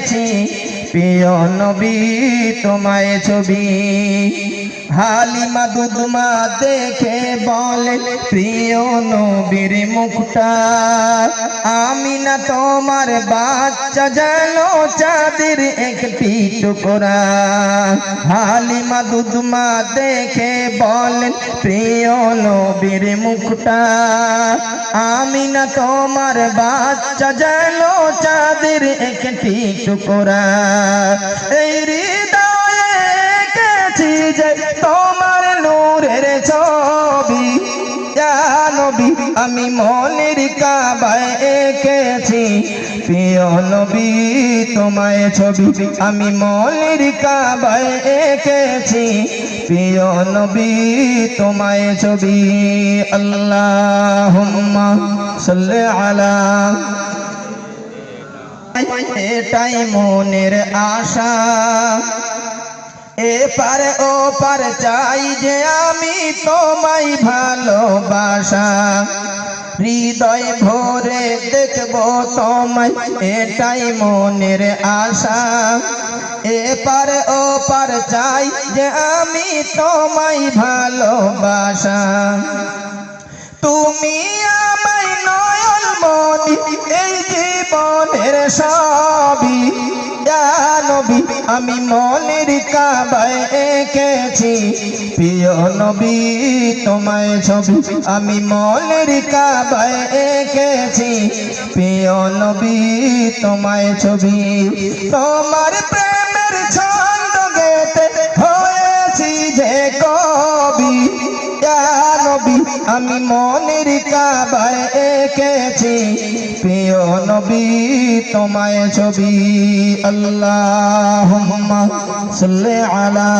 এঁকেছি প্রিয় নবী, তোমায় ছবি। হালিমা দুদমা দেখে বলে, প্রিয় নবীর মুখটা, আমি না তোমার বাচ্চা জানো চাঁদের টুকরা হালিমা দুধমা দেখে বলেন, প্রিয় নবীর মুখটা, আমি না তোমার বাচ্চা, যেন চাঁদের একটি টুকরা এই হৃদয়ে যে তোমার নূরের ছবি নবী, আমি মনের কাবায় এঁকেছি। প্রিয় নবী, তোমায় ছবি, আমি মনের কাবায় এঁকেছি। প্রিয় নবী, তোমায় ছবি, আল্লাহুম্মা সাল্লি আলা এটাই মনের আশা। এপার ও পার, চাই যে আমি তোমায় ভালোবাসা। হৃদয় ভরে দেখব তোমায়, এটাই মনের আশা। এপার ও পার, চাই যে আমি তোমায় ভালোবাসা। তুমি আমায় নয়ন মনি, এই জীবনের সবই নবী, আমি মনের কাবায় এঁকেছি। প্রিয় নবী, তোমায় ছবি, আমি মনের কাবায় এঁকেছি। প্রিয় নবী, তোমায় ছবি, তোমার প্রেমের ছন্দ গেতে হয়েছি যে কবি। নবী, আমি মনের কাবায় এঁকেছি প্রিয় নবী তোমায় ছবি আল্লাহ সাল্লি আলা